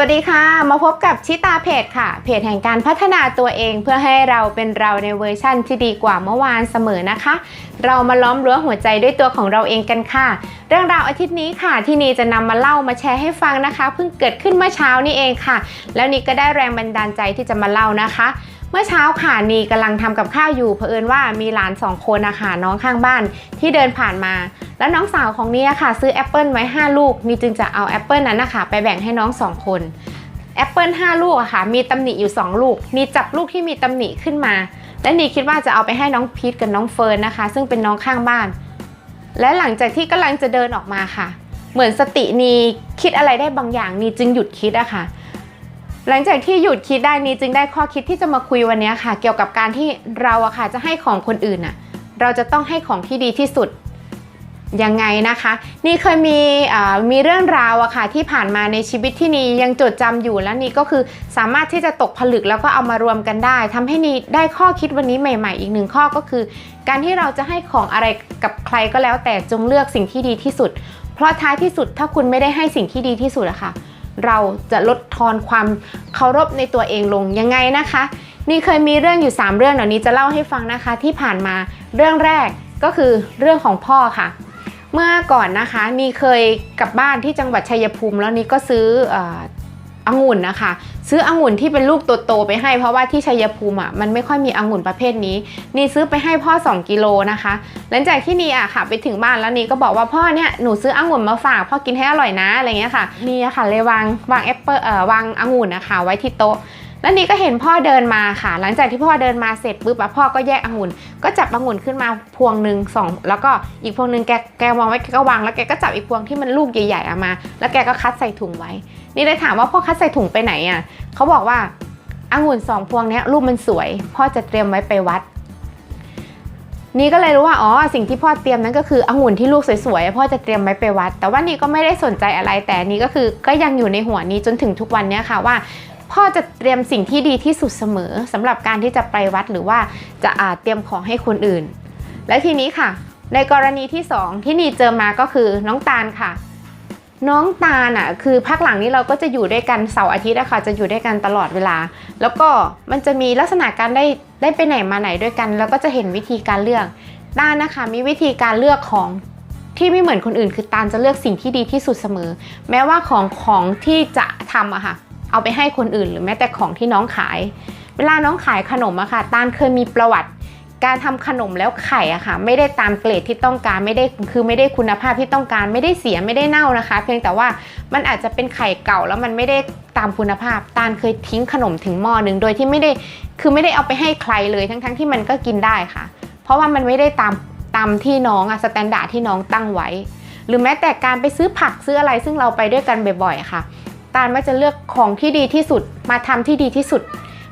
วัสดีค่ะ มาพบกับชิตาเพจค่ะ เพจแห่งการพัฒนาตัวเองเพื่อให้เราเป็นเราในเวอร์ชั่นที่ดีกว่าเมื่อวานเสมอนะคะ เรามาล้อมรั้วหัวใจด้วยตัวของเราเองกันค่ะ เรื่องราวอาทิตย์นี้ค่ะ ที่นีจะนำมาเล่ามาแชร์ให้ฟังนะคะ เพิ่งเกิดขึ้นเมื่อเช้านี้เองค่ะ แล้วนีก็ได้แรงบันดาลใจที่จะมาเล่านะคะ เมื่อเช้าค่ะนีกำลังทำกับข้าวอยู่เผอิญว่ามีหลานสองคนนะคะน้องข้างบ้านที่เดินผ่านมา แล้วน้องสาวของนี่ค่ะ ซื้อแอปเปิลไว้ 5 ลูกนีจึงจะเอาแอปเปิลนั้นนะคะไปแบ่งให้น้อง2คนแอปเปิล5ลูกอะค่ะ มีตำหนิอยู่ 2 ลูกนีจับลูกที่มีตำหนิขึ้นมา และนีคิดว่าจะเอาไปให้น้องพีทกับน้องเฟิร์นนะคะ ซึ่งเป็นน้องข้างบ้าน และหลังจากที่กำลังจะเดินออกมาค่ะ เหมือนสตินีคิดอะไรได้บางอย่างนีจึงหยุดคิดอะค่ะ หลังจากที่หยุดคิดได้นี้จึงได้ข้อคิดที่จะมาคุยวันนี้ค่ะ เกี่ยวกับการที่เราอะค่ะจะให้ของคนอื่นอะเราจะต้องให้ของที่ดีที่สุดยังไงนะคะ นี่เคยมีมีเรื่องราวอะค่ะที่ผ่านมาในชีวิตที่นี่ยังจดจำอยู่แล้วนี่ก็คือสามารถที่จะตกผลึกแล้วก็เอามารวมกันได้ทำให้นี่ได้ข้อคิดวันนี้ใหม่ ๆ อีกหนึ่งข้อก็คือ การที่เราจะให้ของอะไรกับใครก็แล้วแต่จงเลือกสิ่งที่ดีที่สุด เพราะท้ายที่สุดถ้าคุณไม่ได้ให้สิ่งที่ดีที่สุดอะค่ะ เราจะลดทอนความเคารพในตัวเองลงยังไงนะคะ นี่เคยมีเรื่องอยู่ 3 เรื่องเดี๋ยวนี้จะเล่าให้ฟังนะคะที่ผ่านมาเรื่องแรกก็คือเรื่องของพ่อค่ะ เมื่อก่อนนะคะนี่เคยกลับบ้านที่จังหวัดชัยภูมิ แล้วนี่ก็ซื้ออ องุ่นนะคะ ซื้อองุ่นที่เป็นลูกโตๆไปให้ เพราะว่าที่ชัยภูมิอะมันไม่ค่อยมีองุ่นประเภทนี้ นี่ซื้อไปให้พ่อ 2 กิโลนะคะ หลังจากที่นี่อะค่ะ ไปถึงบ้านแล้วนี่ก็บอกว่าพ่อเนี่ยหนูซื้อองุ่นมาฝากพ่อกินให้อร่อยนะอะไรเงี้ยค่ะนี่ค่ะเลยวางวางแอปเปิลเอ่อวางองุ่นนะคะ ไว้ที่โต๊ะแล้วนี่ก็เห็นพ่อเดินมาค่ะ หลังจากที่พ่อเดินมาเสร็จปุ๊บอะพ่อก็แยกองุ่น ก็จับองุ่นขึ้นมาพวงหนึ่งสองแล้วก็อีกพวงหนึ่งแกแกวางไว้แกก็วางแล้วแกก็จับอีกพวงที่มันลูกใหญ่ๆอามา แล้วแกก็คัดใส่ถุงไว้ นี่เลยถามว่าพ่อคัดใส่ถุงไปไหนอะเขาบอกว่าองุ่นสองพวงนี้ยลูกมันสวย พ่อจะเตรียมไว้ไปวัด นี่ก็เลยรู้ว่าอ๋อสิ่งที่พ่อเตรียมนั้นก็คือองุ่นที่ลูกสวยๆพ่อจะเตรียมไว้ไปวัด แต่ว่านี่ก็ไม่ได้สนใจอะไรแต่นี่ก็คือก็ยังอยู่ในหัวนี้จนถึงทุกวันนี้ค่ะว่าพ่อจะเตรียมสิ่งที่ดีที่สุดเสมอสำหรับการที่จะไปวัดหรือว่าจะอาเตรียมของให้คนอื่น และทีนี้ค่ะ ในกรณีที่สองที่นี่เจอมาก็คือน้องตาลค่ะ น้องตาลอะคือพักหลังนี้เราก็จะอยู่ด้วยกันเสาร์อาทิตย์อะค่ะจะอยู่ด้วยกันตลอดเวลา แล้วก็มันจะมีลักษณะการได้ได้ไปไหนมาไหนด้วยกัน แล้วก็จะเห็นวิธีการเลือกตาลนะคะมีวิธีการเลือกของที่ไม่เหมือนคนอื่น คือตาลจะเลือกสิ่งที่ดีที่สุดเสมอ แม้ว่าของของที่จะทำอะค่ะเอาไปให้คนอื่น หรือแม้แต่ของที่น้องขาย เวลาน้องขายขนมอะค่ะตาลเคยมีประวัติ การทำขนมแล้วไข่อะค่ะ ไม่ได้ตามเกรดที่ต้องการไม่ได้คือไม่ได้คุณภาพที่ต้องการไม่ได้เสียไม่ได้เน่านะคะ เพียงแต่ว่ามันอาจจะเป็นไข่เก่าแล้วมันไม่ได้ตามคุณภาพ ตาลเคยทิ้งขนมถึงหม้อหนึ่งโดยที่ไม่ได้คือไม่ได้เอาไปให้ใครเลยทั้งๆที่มันก็กินได้ค่ะ เพราะว่ามันไม่ได้ตามตามที่น้องอะสแตนดาร์ดที่น้องตั้งไว้ หรือแม้แต่การไปซื้อผักซื้ออะไรซึ่งเราไปด้วยกันบ่อยๆค่ะ ตาลมักจะเลือกของที่ดีที่สุดมาทำที่ดีที่สุด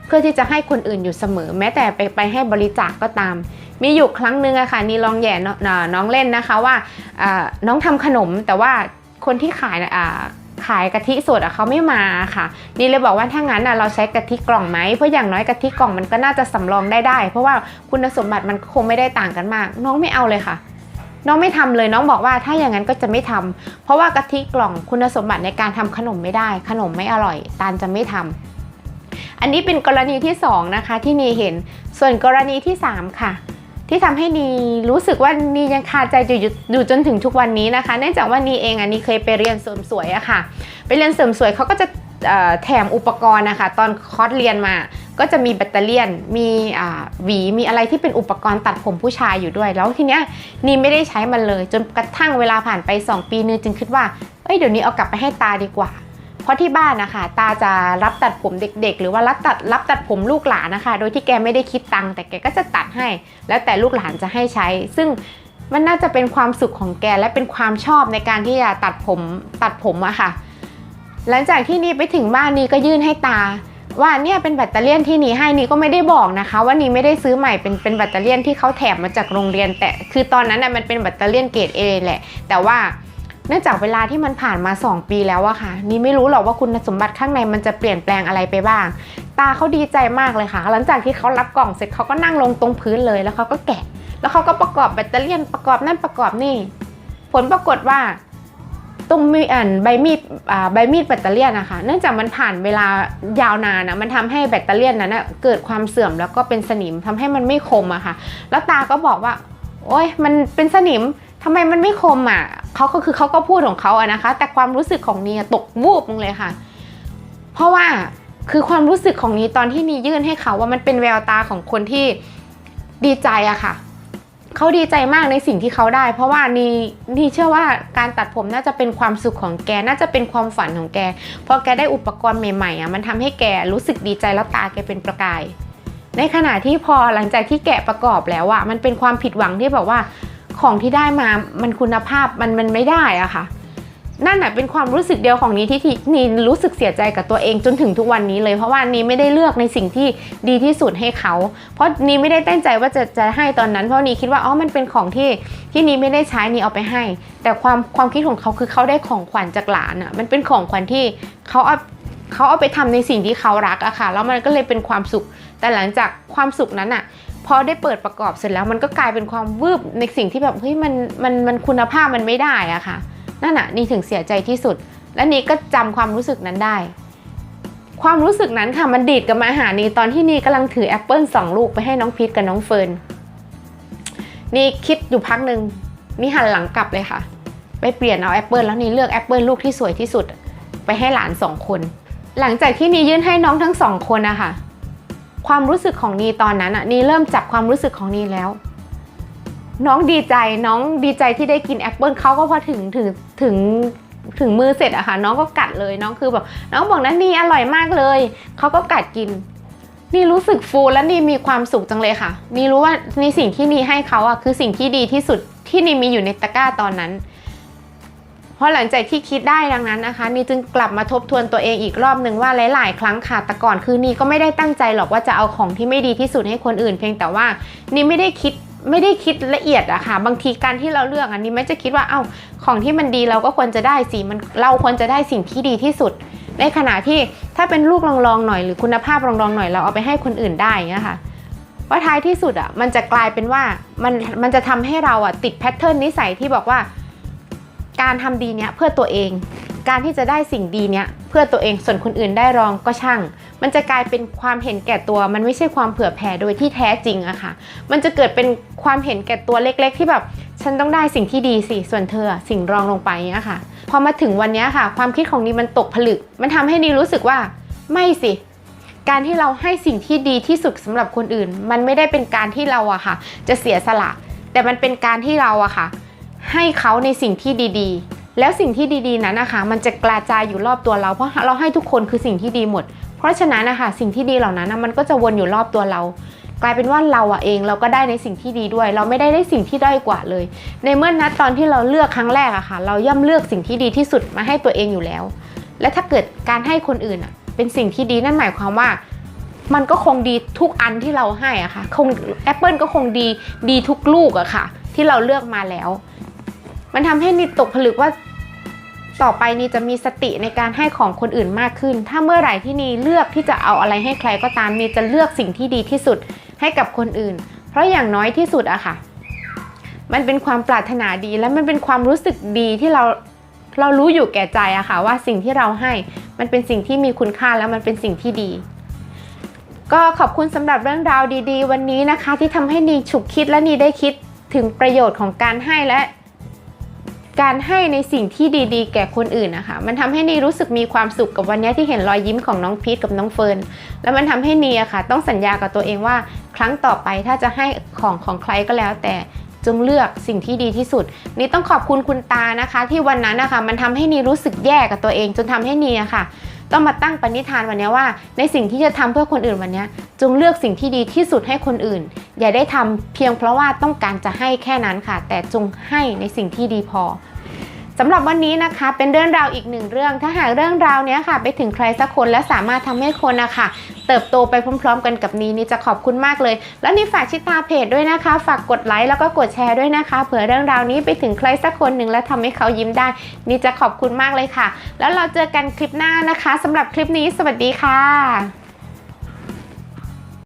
เพื่อที่จะให้คนอื่นอยู่เสมอ แม้แต่ไปไปให้บริจาคกก็ตาม มีอยู่ครั้งหนึ่งอะค่ะนี่ลองแย่นนน้องเล่นนะคะว่าน้องทำขนมแต่ว่าคนที่ขายขายกะทิสดอะเขาไม่มาค่ะ นี่เลยบอกว่าถ้างั้นอะเราใช้กะทิกล่องไหมเพราะอย่างน้อยกะทิกล่องมันก็น่าจะสำรองได้ได้ เพราะว่าคุณสมบัติมันคงไม่ได้ต่างกันมาก น้องไม่เอาเลยค่ะ น้องไม่ทำเลยน้องบอกว่าถ้าอย่างนั้นก็จะไม่ทำเพราะว่ากะทิกล่องคุณสมบัติในการทำขนมไม่ได้ ขนมไม่อร่อย ตาลจะไม่ทำ อันนี้เป็นกรณีที่สองนะคะที่นีเห็น ส่วนกรณีที่สามค่ะ ที่ทำให้นีรู้สึกว่านียังคาใจอยู่อยู่จนถึงทุกวันนี้นะคะ เนื่องจากว่านีเองอะนีเคยไปเรียนเสริมสวยอะค่ะ ไปเรียนเสริมสวยเขาก็จะแถมอุปกรณ์นะคะ ตอนคอร์สเรียนมาก็จะมีแบตเตอรี่มีหวีมีอะไรที่เป็นอุปกรณ์ตัดผมผู้ชายอยู่ด้วย แล้วทีเนี้ยนีไม่ได้ใช้มันเลย จนกระทั่งเวลาผ่านไป 2 ปีนึงจึงคิดว่าเอ้ยเดี๋ยวนี้เอากลับไปให้ตาดีกว่า เพราะที่บ้านนะคะตาจะรับตัดผมเด็ก ๆ หรือว่ารับตัดรับตัดผมลูกหลานนะคะ โดยที่แกไม่ได้คิดตังค์แต่แกก็จะตัดให้ แล้วแต่ลูกหลานจะให้ใช้ ซึ่งมันน่าจะเป็นความสุขของแกและเป็นความชอบในการที่จะตัดผมตัดผมอะค่ะ หลังจากที่นี่ไปถึงบ้านนี้ก็ยื่นให้ตา ว่าเนี่ยเป็นแบตเตอรี่ยนที่นีให้นี่ก็ไม่ได้บอกนะคะ ว่านี่ไม่ได้ซื้อใหม่เป็นเป็นแบตเตอรี่ยนที่เขาแถมมาจากโรงเรียน แต่คือตอนนั้นน่ะมันเป็นแบตเตอรี่ยนเกรด A แหละ แต่ว่า เนื่องจากเวลาที่มันผ่านมา 2 ปีแล้วอะค่ะ นี่ไม่รู้หรอกว่าคุณสมบัติข้างในมันจะเปลี่ยนแปลงอะไรไปบ้าง ตาเขาดีใจมากเลยค่ะ หลังจากที่เขารับกล่องเสร็จเขาก็นั่งลงตรงพื้นเลยแล้วเขาก็แกะ แล้วเขาก็ประกอบแบตเตอรี่ประกอบนั่นประกอบนี่ ผลปรากฏว่าตรงมีอันใบมีดใบมีดแบตเตอรี่นะคะ เนื่องจากมันผ่านเวลายาวนานนะมันทำให้แบตเตอรี่นั้นนะเกิดความเสื่อมแล้วก็เป็นสนิมทำให้มันไม่คมอะค่ะ แล้วตาก็บอกว่า โอ๊ยมันเป็นสนิมทำไมมันไม่คมอะ เขาก็คือเขาก็พูดของเขาอะนะคะ แต่ความรู้สึกของนีอะตกวูบลงเลยค่ะ เพราะว่าคือความรู้สึกของนีตอนที่นียื่นให้เขาว่ามันเป็นแววตาของคนที่ดีใจอะค่ะเขาดีใจมากในสิ่งที่เขาได้ เพราะว่านีนีเชื่อว่าการตัดผมน่าจะเป็นความสุขของแกน่าจะเป็นความฝันของแกพอแกได้อุปกรณ์ใหม่ๆอะมันทำให้แกรู้สึกดีใจแล้วตาแกเป็นประกาย ในขณะที่พอหลังจากที่แกะประกอบแล้วอะมันเป็นความผิดหวังที่แบบว่า ของที่ได้มามันคุณภาพมันมันไม่ได้อะค่ะ นั่นแหะเป็นความรู้สึกเดียวของนี้ที่นีรู้สึกเสียใจกับตัวเองจนถึงทุกวันนี้เลย เพราะว่านีไม่ได้เลือกในสิ่งที่ดีที่สุดให้เขา เพราะนีไม่ได้ตั้งใจว่าจะจะให้ตอนนั้น เพราะนีคิดว่าอ๋อมันเป็นของที่ที่นีไม่ได้ใช้นีเอาไปให้ แต่ความความคิดของเขาคือเขาได้ของขวัญจากหลานอะ่ะมันเป็นของขวัญที่เขาเอา เขาเอาไปทำในสิ่งที่เขารักอะค่ะแล้วมันก็เลยเป็นความสุข แต่หลังจากความสุขนั้นอะพอได้เปิดประกอบเสร็จแล้วมันก็กลายเป็นความวืบในสิ่งที่แบบเฮ้ยมันมันมันคุณภาพมันไม่ได้อะค่ะนั่นน่ะนี่ถึงเสียใจที่สุด และนี่ก็จำความรู้สึกนั้นได้ ความรู้สึกนั้นค่ะมันดีดกับมาหานี่ตอนที่นี่กำลังถือแอปเปิลสองลูกไปให้น้องพีทกับน้องเฟิร์นนี่คิดอยู่พักหนึ่งนี่หันหลังกลับเลยค่ะ ไปเปลี่ยนเอาแอปเปิลแล้วนี่เลือกแอปเปิลลูกที่สวยที่สุด ไปให้หลานสองคน หลังจากที่นียื่นให้น้องทั้งสองคนนะคะความรู้สึกของนีตอนนั้นอะนีเริ่มจับความรู้สึกของนีแล้ว น้องดีใจน้องดีใจที่ได้กินแอปเปิลเขาก็พอถึงถึงถึงถึงมือเสร็จอะค่ะ น้องก็กัดเลยน้องคือแบบน้องบอกนะนี่อร่อยมากเลยเขาก็กัดกิน นี่รู้สึกฟูและนี่มีความสุขจังเลยค่ะ นี่รู้ว่าในสิ่งที่นี่ให้เขาอะคือสิ่งที่ดีที่สุดที่นี่มีอยู่ในตะกร้าตอนนั้น พราะหลังจากที่คิดได้ดังนั้นนะคะนี่จึงกลับมาทบทวนตัวเองอีกรอบหนึ่งว่าหลาย ๆ ครั้งค่ะแต่ก่อนคือนี่ก็ไม่ได้ตั้งใจหรอกว่าจะเอาของที่ไม่ดีที่สุดให้คนอื่น เพียงแต่ว่านี่ไม่ได้คิดไม่ได้คิดละเอียดอะค่ะ บางทีการที่เราเลือกอันนี้ไม่จะคิดว่าเอ้าของที่มันดีเราก็ควรจะได้สิมันเราควรจะได้สิ่งที่ดีที่สุด ในขณะที่ถ้าเป็นลูกรองๆหน่อยหรือคุณภาพรองๆหน่อยเราเอาไปให้คนอื่นได้อย่ค่ะว่าท้ายที่สุดอะมันจะกลายเป็นว่ามันมันจะทำให้เราอะติดแพทเทิร์นนิสัยที่บอกว่า การทำดีเนี้ยเพื่อตัวเอง การที่จะได้สิ่งดีเนี้ยเพื่อตัวเองส่วนคนอื่นได้รองก็ช่าง มันจะกลายเป็นความเห็นแก่ตัว มันไม่ใช่ความเผื่อแผ่โดยที่แท้จริงอะค่ะ มันจะเกิดเป็นความเห็นแก่ตัวเล็ก ๆ ที่แบบฉันต้องได้สิ่งที่ดีสิส่วนเธอสิ่งรองลงไปเนี้ยค่ะ พอมาถึงวันเนี้ยค่ะ ความคิดของนีมันตกผลึก มันทำให้นีรู้สึกว่าไม่สิการที่เราให้สิ่งที่ดีที่สุดสำหรับคนอื่น มันไม่ได้เป็นการที่เราอะค่ะ จะเสียสละ แต่มันเป็นการที่เราอะค่ะ ให้เขาในสิ่งที่ดีๆ แล้วสิ่งที่ดีๆนั้นนะคะ มันจะกระจายอยู่รอบตัวเรา เพราะเราให้ทุกคนคือสิ่งที่ดีหมด เพราะฉะนั้นนะคะสิ่งที่ดีเหล่านั้นมันก็จะวนอยู่รอบตัวเรา กลายเป็นว่าเราอะเองเราก็ได้ในสิ่งที่ดีด้วย เราไม่ได้ได้สิ่งที่ด้อยกว่าเลย ในเมื่อนัดตอนที่เราเลือกครั้งแรกอะค่ะ เราย่อมเลือกสิ่งที่ดีที่สุดมาให้ตัวเองอยู่แล้ว และถ้าเกิดการให้คนอื่นอะเป็นสิ่งที่ดีนั่นหมายความว่ามันก็คงดีทุกอันที่เราให้อะค่ะ คงแอปเปิลก็คงดีดีทุกลูกอะค่ะ ที่เราเลือกมาแล้ว มันทำให้นี่ตกผลึกว่าต่อไปนี่จะมีสติในการให้ของคนอื่นมากขึ้น ถ้าเมื่อไหร่ที่นีเลือกที่จะเอาอะไรให้ใครก็ตามนีจะเลือกสิ่งที่ดีที่สุดให้กับคนอื่น เพราะอย่างน้อยที่สุดอะค่ะ มันเป็นความปรารถนาดีและมันเป็นความรู้สึกดีที่เราเรารู้อยู่แก่ใจอะค่ะ ว่าสิ่งที่เราให้มันเป็นสิ่งที่มีคุณค่าแล้วมันเป็นสิ่งที่ดี ก็ขอบคุณสำหรับเรื่องราวดี ๆ วันนี้นะคะ ที่ทำให้นีฉุกคิดและนีได้คิดถึงประโยชน์ของการให้และ การให้ในสิ่งที่ดีๆ แก่คนอื่นนะคะมันทำให้นีรู้สึกมีความสุขกับวันนี้ที่เห็นรอยยิ้มของน้องพีทกับน้องเฟิร์นแล้วมันทำให้นีอะค่ะ ต้องสัญญากับตัวเองว่า ครั้งต่อไปถ้าจะให้ของของใครก็แล้ว แต่จงเลือกสิ่งที่ดีที่สุด นี่ต้องขอบคุณคุณตานะคะ ที่วันนั้นนะคะมันทำให้นีรู้สึกแย่กับตัวเอง จนทำให้นีอะค่ะ ต้องมาตั้งปณิธานวันนี้ว่า ในสิ่งที่จะทำเพื่อคนอื่นวันนี้จงเลือกสิ่งที่ดีที่สุดให้คนอื่น อย่าได้ทำเพียงเพราะว่าต้องการจะให้แค่นั้นค่ะ แต่จงให้ในสิ่งที่ดีพอ สำหรับวันนี้นะคะเป็นเรื่องราวอีกหนึ่งเรื่อง ถ้าหากเรื่องราวนี้ค่ะ ไปถึงใครสักคนและสามารถทำให้คนนะคะเติบโตไปพร้อม ๆ กันกับนี้นี่จะขอบคุณมากเลย แล้วนี่ฝากชิตาเพจด้วยนะคะ ฝากกดไลค์แล้วก็กดแชร์ด้วยนะคะเผื่อเรื่องราวนี้ไปถึงใครสักคนหนึ่งและทำให้เขายิ้มได้ นี่จะขอบคุณมากเลยค่ะ แล้วเราเจอกันคลิปหน้านะคะสำหรับคลิปนี้ สวัสดีค่ะ